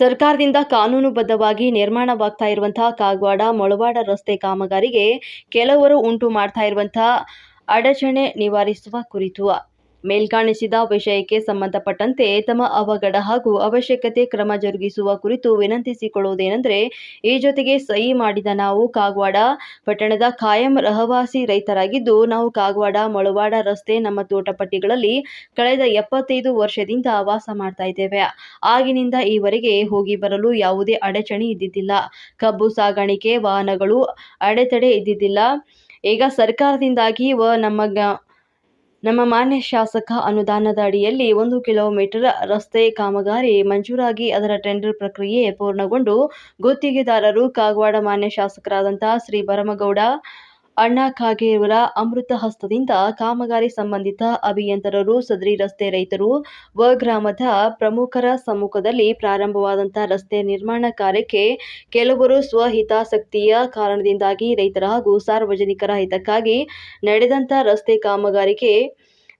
ಸರ್ಕಾರದಿಂದ ಕಾನೂನುಬದ್ಧವಾಗಿ ನಿರ್ಮಾಣವಾಗ್ತಾ ಇರುವಂತಹ ಕಾಗವಾಡ, ಮೊಳವಾಡ ರಸ್ತೆ ಕಾಮಗಾರಿಗೆ ಕೆಲವರು ಉಂಟು ಮಾಡ್ತಾ ಇರುವಂತಹ ಅಡಚಣೆ ನಿವಾರಿಸುವ ಕುರಿತು ಮೇಲ್ಕಾಣಿಸಿದ ವಿಷಯಕ್ಕೆ ಸಂಬಂಧಪಟ್ಟಂತೆ ತಮ್ಮ ಅವಘಡ ಹಾಗೂ ಅವಶ್ಯಕತೆ ಕ್ರಮ ಜರುಗಿಸುವ ಕುರಿತು ವಿನಂತಿಸಿಕೊಳ್ಳುವುದೇನೆಂದರೆ, ಈ ಜೊತೆಗೆ ಸಹಿ ಮಾಡಿದ ನಾವು ಕಾಗವಾಡ ಪಟ್ಟಣದ ಕಾಯಂ ರಹವಾಸಿ ರೈತರಾಗಿದ್ದು, ನಾವು ಕಾಗವಾಡ, ಮೊಳವಾಡ ರಸ್ತೆ, ನಮ್ಮ ತೋಟಪಟ್ಟಿಗಳಲ್ಲಿ ಕಳೆದ ಎಪ್ಪತ್ತೈದು ವರ್ಷದಿಂದ ವಾಸ ಮಾಡ್ತಾ ಇದ್ದೇವೆ. ಆಗಿನಿಂದ ಈವರೆಗೆ ಹೋಗಿ ಬರಲು ಯಾವುದೇ ಅಡಚಣೆ ಇದ್ದಿದ್ದಿಲ್ಲ. ಕಬ್ಬು ಸಾಗಾಣಿಕೆ ವಾಹನಗಳು ಅಡೆತಡೆ ಇದ್ದಿದ್ದಿಲ್ಲ. ಈಗ ಸರ್ಕಾರದಿಂದಾಗಿ ವ ನಮ್ಮ ಗ ನಮ್ಮ ಮಾನ್ಯ ಶಾಸಕ ಅನುದಾನದ ಅಡಿಯಲ್ಲಿ ಒಂದು ಕಿಲೋಮೀಟರ್ ರಸ್ತೆ ಕಾಮಗಾರಿ ಮಂಜೂರಾಗಿ ಅದರ ಟೆಂಡರ್ ಪ್ರಕ್ರಿಯೆ ಪೂರ್ಣಗೊಂಡು ಗುತ್ತಿಗೆದಾರರು ಕಾಗವಾಡ ಮಾನ್ಯ ಶಾಸಕರಾದಂತಹ ಶ್ರೀ ಭರಮಗೌಡ ಅಣ್ಣಾ ಖಾಗೇವರ ಅಮೃತ ಹಸ್ತದಿಂದ ಕಾಮಗಾರಿ ಸಂಬಂಧಿತ ಅಭಿಯಂತರರು, ಸದರಿ ರಸ್ತೆ ರೈತರು ವ ಗ್ರಾಮದ ಪ್ರಮುಖರ ಸಮ್ಮುಖದಲ್ಲಿ ಪ್ರಾರಂಭವಾದಂತಹ ರಸ್ತೆ ನಿರ್ಮಾಣ ಕಾರ್ಯಕ್ಕೆ ಕೆಲವರು ಸ್ವಹಿತಾಸಕ್ತಿಯ ಕಾರಣದಿಂದಾಗಿ ರೈತರ ಹಾಗೂ ಸಾರ್ವಜನಿಕರ ಹಿತಕ್ಕಾಗಿ ನಡೆದಂತಹ ರಸ್ತೆ ಕಾಮಗಾರಿಗೆ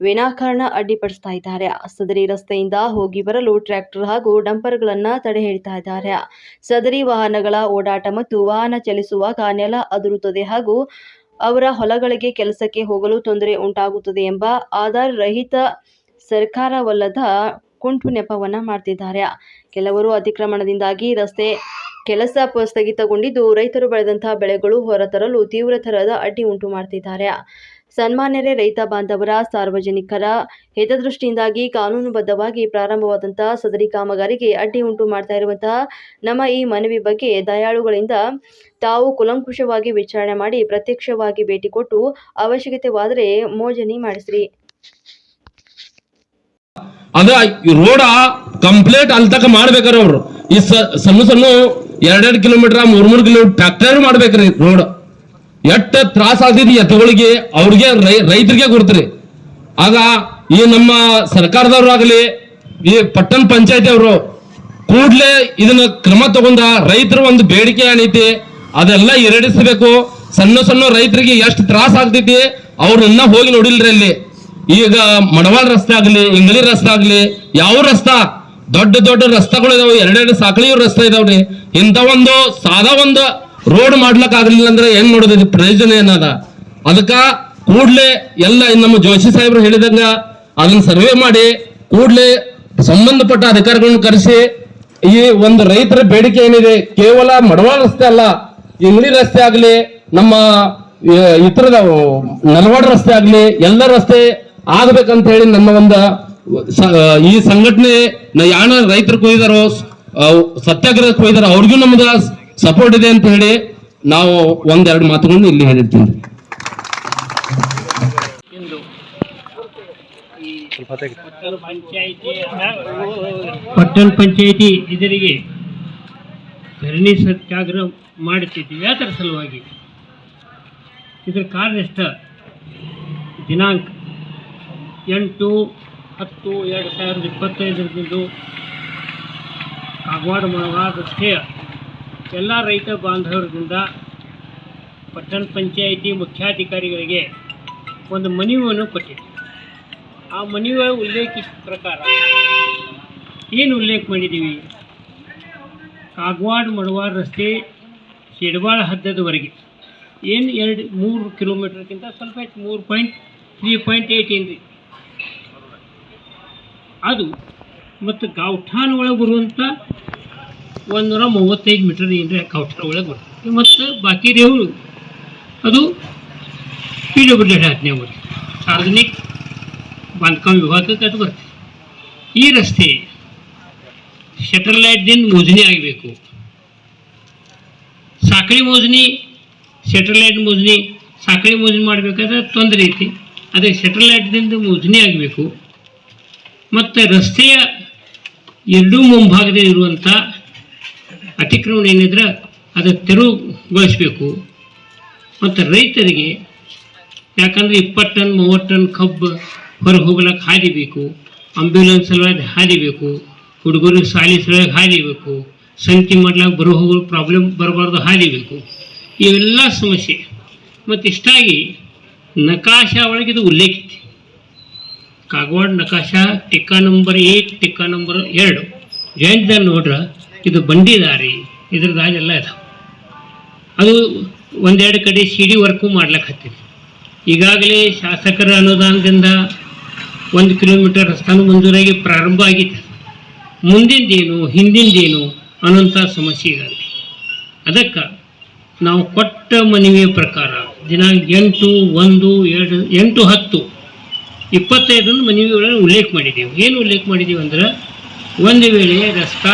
ವಿನಾಕಾರಣ ಅಡ್ಡಿಪಡಿಸ್ತಾ ಇದ್ದಾರೆ. ಸದರಿ ರಸ್ತೆಯಿಂದ ಹೋಗಿ ಬರಲು ಟ್ರ್ಯಾಕ್ಟರ್ ಹಾಗೂ ಡಂಪರ್ಗಳನ್ನು ತಡೆ ಹಿಡಿತಾ ಇದ್ದಾರೆ. ಸದರಿ ವಾಹನಗಳ ಓಡಾಟ ಮತ್ತು ವಾಹನ ಚಲಿಸುವಾಗ ನೆಲ ಅದುರುತ್ತದೆ ಹಾಗೂ ಅವರ ಹೊಲಗಳಿಗೆ ಕೆಲಸಕ್ಕೆ ಹೋಗಲು ತೊಂದರೆ ಉಂಟಾಗುತ್ತದೆ ಎಂಬ ಆಧಾರ ರಹಿತ ಸರ್ಕಾರವಲ್ಲದ ಕುಂಟು ನೆಪವನ್ನು ಮಾಡ್ತಿದ್ದಾರೆ. ಕೆಲವರು ಅತಿಕ್ರಮಣದಿಂದಾಗಿ ರಸ್ತೆ ಕೆಲಸ ಸ್ಥಗಿತಗೊಂಡಿದ್ದು ರೈತರು ಬೆಳೆದಂತಹ ಬೆಳೆಗಳು ಹೊರತರಲು ತೀವ್ರ ತರಹದ ಅಡ್ಡಿ ಉಂಟು ಮಾಡ್ತಿದ್ದಾರೆ. ಸನ್ಮಾನ್ಯರೇ, ರೈತ ಬಾಂಧವರ, ಸಾರ್ವಜನಿಕರ ಹಿತದೃಷ್ಟಿಯಿಂದಾಗಿ ಕಾನೂನುಬದ್ಧವಾಗಿ ಪ್ರಾರಂಭವಾದಂತಹ ಸದರಿ ಕಾಮಗಾರಿಗೆ ಅಡ್ಡಿ ಉಂಟು ಮಾಡ್ತಾ ಇರುವಂತಹ ನಮ್ಮ ಈ ಮನವಿ ಬಗ್ಗೆ ದಯಾಳುಗಳಿಂದ ತಾವು ಕುಲಂಕುಷವಾಗಿ ವಿಚಾರಣೆ ಮಾಡಿ ಪ್ರತ್ಯಕ್ಷವಾಗಿ ಭೇಟಿ ಕೊಟ್ಟು ಅವಶ್ಯಕತೆವಾದರೆ ಮೋಜನಿ ಮಾಡಿಸ್ರಿ. ಅಂದ್ರೆ ರೋಡ ಕಂಪ್ಲೀಟ್ ಅಲ್ಲಿ ತಕ ಮಾಡ್ಬೇಕ್ರಿ ಅವ್ರು. ಈ ಸಣ್ಣ ಸಣ್ಣ ಎರಡೆರಡು ಕಿಲೋಮೀಟರ್ ಮೂರ್ ಮೂರ್ ಕಿಲೋಮೀಟರ್ ಟ್ರ್ಯಾಕ್ಟರ್ ಮಾಡ್ಬೇಕ್ರಿ ರೋಡ್ ಎಷ್ಟ ತ್ರಾಸ ಆಗ್ತೈತಿ ಎತ್ತುಗಳಿಗೆ, ಅವ್ರಿಗೆ ರೈತರಿಗೆ ಕೊಡ್ತಾರೆ. ಆಗ ಈ ನಮ್ಮ ಸರ್ಕಾರದವ್ರು ಆಗಲಿ, ಈ ಪಟ್ಟಣ ಪಂಚಾಯತಿ ಅವರು ಕೂಡ್ಲೆ ಇದನ್ನ ಕ್ರಮ ತಗೊಂಡ ರೈತರ ಒಂದು ಬೇಡಿಕೆ ಏನೈತಿ, ಅದೆಲ್ಲ ಈಡೇರಿಸಬೇಕು. ಸಣ್ಣ ಸಣ್ಣ ರೈತರಿಗೆ ಎಷ್ಟು ತ್ರಾಸ ಆಗ್ತೈತಿ, ಅವ್ರನ್ನ ಹೋಗಿ ನೋಡಿಲ್ರಿ ಅಲ್ಲಿ. ಈಗ ಮಡವಾಳ ರಸ್ತೆ ಆಗಲಿ, ಇಂಗ್ಲಿ ರಸ್ತೆ ಆಗಲಿ, ಯಾವ ರಸ್ತೆ? ದೊಡ್ಡ ದೊಡ್ಡ ರಸ್ತೆಗಳು ಇದಾವೆ ಎರಡೆರಡು ಸಾಕಳಿ ರಸ್ತೆ ಇದಾವ್ರಿ. ಇಂಥ ಒಂದು ಸಾದಾ ಒಂದು ರೋಡ್ ಮಾಡ್ಲಕ್ ಆಗ್ಲಿಲ್ಲ ಅಂದ್ರೆ ಏನ್ ಮಾಡೋದು? ಪ್ರಯೋಜನ ಏನದ? ಅದಕ್ಕ ಕೂಡ್ಲೆ ಎಲ್ಲ ನಮ್ಮ ಜೋಶಿ ಸಾಹೇಬ್ರು ಹೇಳಿದಂಗ ಅದನ್ನ ಸರ್ವೆ ಮಾಡಿ, ಕೂಡ್ಲೆ ಸಂಬಂಧಪಟ್ಟ ಅಧಿಕಾರಿಗಳನ್ನ ಕರೆಸಿ, ಈ ಒಂದು ರೈತರ ಬೇಡಿಕೆ ಏನಿದೆ? ಕೇವಲ ಮಡವಾಳ ರಸ್ತೆ ಅಲ್ಲ ಇಂಗ್ಲಿ ರಸ್ತೆ ಆಗ್ಲಿ, ನಮ್ಮ ಇತರದ ನಲವಾಡ ರಸ್ತೆ ಆಗ್ಲಿ, ಎಲ್ಲ ರಸ್ತೆ ಆಗ್ಬೇಕಂತ ಹೇಳಿ ನನ್ನ ಒಂದು ಈ ಸಂಘಟನೆ ಯಾಣ ರೈತರು ಕೊಯ್ದಾರೋ ಸತ್ಯಾಗ್ರಹ ಕೊಯ್ದಾರೋ, ಅವ್ರಿಗೂ ನಮ್ದು ಸಪೋರ್ಟ್ ಇದೆ ಅಂತ ಹೇಳಿ ನಾವು ಒಂದೆರಡು ಮಾತುಗಳನ್ನು ಇಲ್ಲಿ ಹೇಳಿರ್ತೀನಿ ಇಂದು ಪಟ್ಟಣ ಪಂಚಾಯಿತಿ ಇದರಿಗೆ ಧರಣಿ ಸತ್ಯಾಗ್ರಹ ಮಾಡುತ್ತಿದ್ದೀವಿ ಅದರ ಸಲುವಾಗಿ ಇದರ ಕಾರಣ ಎಷ್ಟ ದಿನಾಂಕ ಎಂಟು ಹತ್ತು ಎರಡು ಸಾವಿರದ ಇಪ್ಪತ್ತೈದರದಿಂದ ಕಾಗವಾಡ ಮಾಡುವಾಗಷ್ಟೇ ಎಲ್ಲ ರೈತ ಬಾಂಧವರಿಂದ ಪಟ್ಟಣ ಪಂಚಾಯಿತಿ ಮುಖ್ಯಾಧಿಕಾರಿಗಳಿಗೆ ಒಂದು ಮನವಿಯನ್ನು ಕೊಟ್ಟಿದ್ದೆ. ಆ ಮನವಿಯ ಉಲ್ಲೇಖಿಸಿದ ಪ್ರಕಾರ ಏನು ಉಲ್ಲೇಖ ಮಾಡಿದ್ದೀವಿ? ಕಾಗವಾಡ ಮಡವಾಡ ರಸ್ತೆ ಶಿಡ್ಬಾಳ ಹದ್ದದವರೆಗೆ. ಏನು ಎರಡು ಮೂರು ಕಿಲೋಮೀಟರ್ಗಿಂತ ಸ್ವಲ್ಪ ಹೆಚ್ಚು, ಮೂರು ಪಾಯಿಂಟ್, ತ್ರೀ ಪಾಯಿಂಟ್ ಏಯ್ಟ್ ಏನು ರೀ ಅದು ಮತ್ತು ಗೌಠಾನ್ ಒಳಗೆ ಬರುವಂಥ ಒಂದೂರ ಮೂವತ್ತೈದು ಮೀಟರ್ ಏನು ರೀ ಕೌಟರ್ ಒಳಗೆ ಬರ್ತದೆ ಮತ್ತು ಬಾಕಿ ರೇವು ಅದು ಪಿ ಡಬ್ಲ್ಯೂ ಡಿ ಬರ್ತದೆ ಸಾರ್ವಜನಿಕ ಬಾಂಧಕಾಮ ವಿಭಾಗಕ್ಕೆ ಅದು ಬರ್ತದೆ ಈ ರಸ್ತೆ ಶಟರ್ಲೈಟ್ದಿಂದ ಮೋಜನಿ ಆಗಬೇಕು. ಸಾಕಳಿ ಮೋಜನಿ ಶಟರ್ಲೈಟ್ ಮೋಜನಿ ಸಾಕಳಿ ಮೋಜನಿ ಮಾಡಬೇಕಾದ್ರೆ ತೊಂದರೆ ಐತಿ. ಅದಕ್ಕೆ ಶಟರ್ಲೈಟ್ದಿಂದ ಮೋಜನಿ ಆಗಬೇಕು. ಮತ್ತು ರಸ್ತೆಯ ಎರಡೂ ಮುಂಭಾಗದಲ್ಲಿ ಇರುವಂಥ ಅತಿಕ್ರಮಣ ಏನಿದ್ರೆ ಅದು ತೆರವುಗೊಳಿಸಬೇಕು. ಮತ್ತು ರೈತರಿಗೆ ಯಾಕಂದ್ರೆ ಇಪ್ಪತ್ತು ಟನ್, ಮೂವತ್ತು ಟನ್ ಕಬ್ಬು ಹೊರಗೆ ಹೋಗ್ಲಕ್ಕೆ ಹಾದಿ ಬೇಕು ಅಂಬ್ಯುಲೆನ್ಸ್ ಸಲುವಾಗಿ ಹಾದಿ ಬೇಕು ಹುಡುಗರಿಗೆ ಸಾಲಿ ಸಲುವಾಗಿ ಹಾದಿ ಬೇಕು ಸಂಖ್ಯೆ ಮಾಡ್ಲಾಕ ಬರೋ ಹೋಗೋ ಪ್ರಾಬ್ಲಮ್ ಬರಬಾರ್ದು ಹಾದಿ ಬೇಕು ಇವೆಲ್ಲ ಸಮಸ್ಯೆ. ಮತ್ತು ಇಷ್ಟಾಗಿ ನಕಾಶ ಒಳಗೆ ಇದು ಉಲ್ಲೇಖಿತ ಕಾಗವಾಡ ನಕಾಶ ಟಿಕ್ಕಾ ನಂಬರ್ ಏಟ್ ಟಿಕ್ಕಾ ನಂಬರ್ ಎರಡು. ಜಾಯಿಂಟ್ದಲ್ಲಿ ನೋಡ್ರೆ ಇದು ಬಂಡಿ ದಾರಿ, ಇದ್ರ ದಾರಿ ಎಲ್ಲ ಇದಾವೆ. ಅದು ಒಂದೆರಡು ಕಡೆ ಸಿ ಡಿ ವರ್ಕು ಮಾಡ್ಲಿಕ್ಕೆ ಹತ್ತಿದೆ ಈಗಾಗಲೇ ಶಾಸಕರ ಅನುದಾನದಿಂದ ಒಂದು ಕಿಲೋಮೀಟರ್ ರಸ್ತಾನು ಮಂಜೂರಾಗಿ ಪ್ರಾರಂಭ ಆಗಿದೆ ಮುಂದಿಂದೇನು, ಹಿಂದಿಂದೇನು ಅನ್ನೋಂಥ ಸಮಸ್ಯೆ ಇರಲಿ ಅದಕ್ಕೆ ನಾವು ಕೊಟ್ಟ ಮನವಿಯ ಪ್ರಕಾರ ದಿನಾಂಕ ಎಂಟು, ಒಂದು, ಎರಡು, ಎಂಟು, ಹತ್ತು, ಇಪ್ಪತ್ತೈದನ್ನು ಮನವಿಗಳನ್ನು ಉಲ್ಲೇಖ ಮಾಡಿದ್ದೀವಿ ಏನು ಉಲ್ಲೇಖ ಮಾಡಿದ್ದೀವಿ ಅಂದ್ರೆ, ಒಂದು ವೇಳೆ ರಸ್ತಾ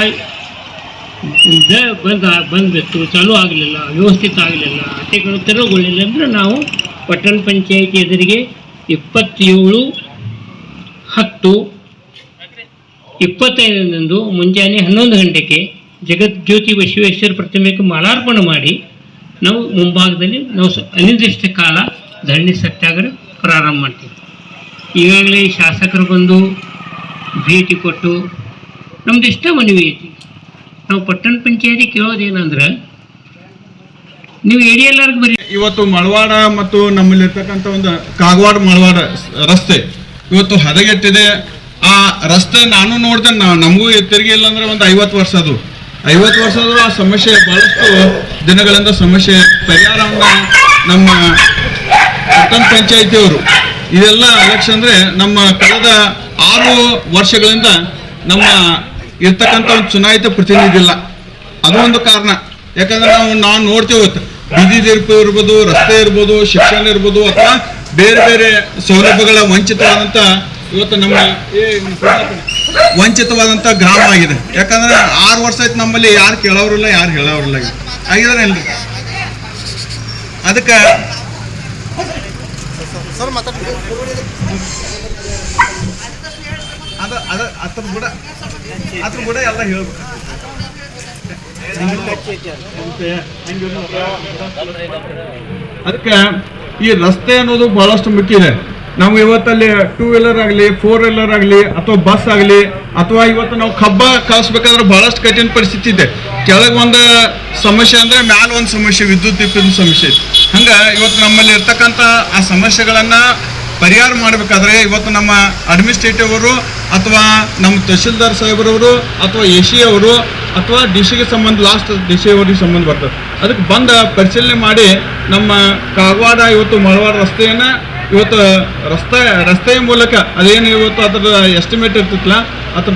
ಬಂದ ಬಂದ್ಬಿಟ್ಟು ಚಾಲೂ ಆಗಲಿಲ್ಲ, ವ್ಯವಸ್ಥಿತ ಆಗಲಿಲ್ಲ. ಅಟ್ಟೆಗಳು ತೆರವುಗೊಳ್ಳಿಲ್ಲ ಅಂದರೆ ನಾವು ಪಟ್ಟಣ ಪಂಚಾಯಿತಿ ಎದುರಿಗೆ ಇಪ್ಪತ್ತೇಳು ಹತ್ತು ಇಪ್ಪತ್ತೈದರಂದು ಮುಂಜಾನೆ ಹನ್ನೊಂದು ಗಂಟೆಗೆ ಜಗಜ್ಯೋತಿ ಬಸವೇಶ್ವರ ಪ್ರತಿಮೆಗೆ ಮಾಲಾರ್ಪಣೆ ಮಾಡಿ ನಾವು ಮುಂಭಾಗದಲ್ಲಿ ನಾವು ಅನಿರ್ದಿಷ್ಟ ಕಾಲ ಧರಣಿ ಸತ್ಯಾಗ್ರಹ ಪ್ರಾರಂಭ ಮಾಡ್ತೀವಿ. ಈಗಾಗಲೇ ಶಾಸಕರು ಬಂದು ಭೇಟಿ ಕೊಟ್ಟು ನಮ್ದು ಇಷ್ಟ ಮನವಿ ಐತಿ. ನಾವು ಪಟ್ಟಣ ಪಂಚಾಯತಿ ಕೇಳೋದೇನಂದ್ರೆ, ನೀವು ಎ ಡಿ ಎಲ್ ಆರ್ಗೆ ಬರೀ ಇವತ್ತು ಮಳವಾಡ ಮತ್ತು ನಮ್ಮಲ್ಲಿರ್ತಕ್ಕಂಥ ಒಂದು ಕಾಗವಾಡ ಮಳವಾಡ ರಸ್ತೆ ಇವತ್ತು ಹದಗೆಟ್ಟಿದೆ. ಆ ರಸ್ತೆ ನಾನು ನೋಡಿದೆ ನಮಗೂ ತಿರುಗಿ ಇಲ್ಲ ಅಂದ್ರೆ ಒಂದು ಐವತ್ತು ವರ್ಷ ಅದು ಐವತ್ತು ವರ್ಷದ ಆ ಸಮಸ್ಯೆ ಬಹಳಷ್ಟು ದಿನಗಳಿಂದ ಸಮಸ್ಯೆ. ಪರಿಹಾರವನ್ನ ನಮ್ಮ ಪಟ್ಟಣ ಪಂಚಾಯಿತಿಯವರು, ಇದೆಲ್ಲ ಅಲಕ್ಷ ಅಂದ್ರೆ ನಮ್ಮ ಕಳೆದ ಆರು ವರ್ಷಗಳಿಂದ ನಮ್ಮ ಇರ್ತಕ್ಕಂಥ ಒಂದು ಚುನಾಯಿತ ಪ್ರತಿನಿಧಿ ಇಲ್ಲ. ಅದು ಒಂದು ಕಾರಣ. ಯಾಕಂದ್ರೆ ನಾವು ನಾವು ನೋಡ್ತೇವೆ ಬೀದಿ ದೀರ್ಪು ಇರ್ಬೋದು, ರಸ್ತೆ ಇರ್ಬೋದು, ಶಿಕ್ಷಣ ಇರ್ಬೋದು, ಅಥವಾ ಬೇರೆ ಬೇರೆ ಸೌಲಭ್ಯಗಳ ವಂಚಿತವಾದಂಥ ಇವತ್ತು ನಮ್ಮ ವಂಚಿತವಾದಂಥ ಗ್ರಾಮ ಆಗಿದೆ. ಯಾಕಂದ್ರೆ ಆರು ವರ್ಷ ಆಯ್ತು ನಮ್ಮಲ್ಲಿ ಯಾರು ಕೇಳೋರಿಲ್ಲ ಯಾರು ಹೇಳೋರಿಲ್ಲ ಆಗಿದಾರೆ ಇಲ್ಲ ಅದಕ್ಕೆ ಅದ ಅದ ಅದ್ರ ಕೂಡ ಅದ್ರ ಕೂಡ ಎಲ್ಲ ಹೇಳ್ಬೇಕು. ಅದಕ್ಕೆ ಈ ರಸ್ತೆ ಅನ್ನೋದು ಬಹಳಷ್ಟು ಮುಖ್ಯ ಇದೆ. ನಾವು ಇವತ್ತಲ್ಲಿ ಟೂ ವೀಲರ್ ಆಗಲಿ ಫೋರ್ ವೀಲರ್ ಆಗಲಿ, ಅಥವಾ ಬಸ್ ಆಗಲಿ, ಅಥವಾ ಇವತ್ತು ನಾವು ಕಬ್ಬ ಕಳಿಸ್ಬೇಕಾದ್ರೆ ಬಹಳಷ್ಟು ಕಠಿಣ ಪರಿಸ್ಥಿತಿ ಇದೆ. ಕೆಳಗೆ ಒಂದು ಸಮಸ್ಯೆ ಅಂದರೆ ಮ್ಯಾಲ ಒಂದು ಸಮಸ್ಯೆ, ವಿದ್ಯುತ್ ದೀಪದ ಸಮಸ್ಯೆ ಇದೆ ಹಂಗೆ ಇವತ್ತು ನಮ್ಮಲ್ಲಿ ಇರ್ತಕ್ಕಂಥ ಆ ಸಮಸ್ಯೆಗಳನ್ನು ಪರಿಹಾರ ಮಾಡಬೇಕಾದ್ರೆ ಇವತ್ತು ನಮ್ಮ ಅಡ್ಮಿನಿಸ್ಟ್ರೇಟಿವ್ ಅವರು ಅಥವಾ ನಮ್ಮ ತಹಶೀಲ್ದಾರ್ ಸಾಹೇಬರವರು ಅಥವಾ ಎ ಸಿ ಅವರು ಅಥವಾ ಡಿ ಸಿಗೆ ಸಂಬಂಧ ಲಾಸ್ಟ್ ಡಿ ಸಿ ಅವರಿಗೆ ಸಂಬಂಧ ಬರ್ತದೆ. ಅದಕ್ಕೆ ಬಂದ ಪರಿಶೀಲನೆ ಮಾಡಿ ನಮ್ಮ ಕಾಗವಾಡ ಇವತ್ತು ಮಳವಾಡ ರಸ್ತೆಯನ್ನ ಇವತ್ತು ರಸ್ತೆ, ರಸ್ತೆಯ ಮೂಲಕ ಅದೇನು ಇವತ್ತು ಅದರ ಎಸ್ಟಿಮೇಟ್ ಇರ್ತಿತ್ತಲ್ಲ ಅದ್ರ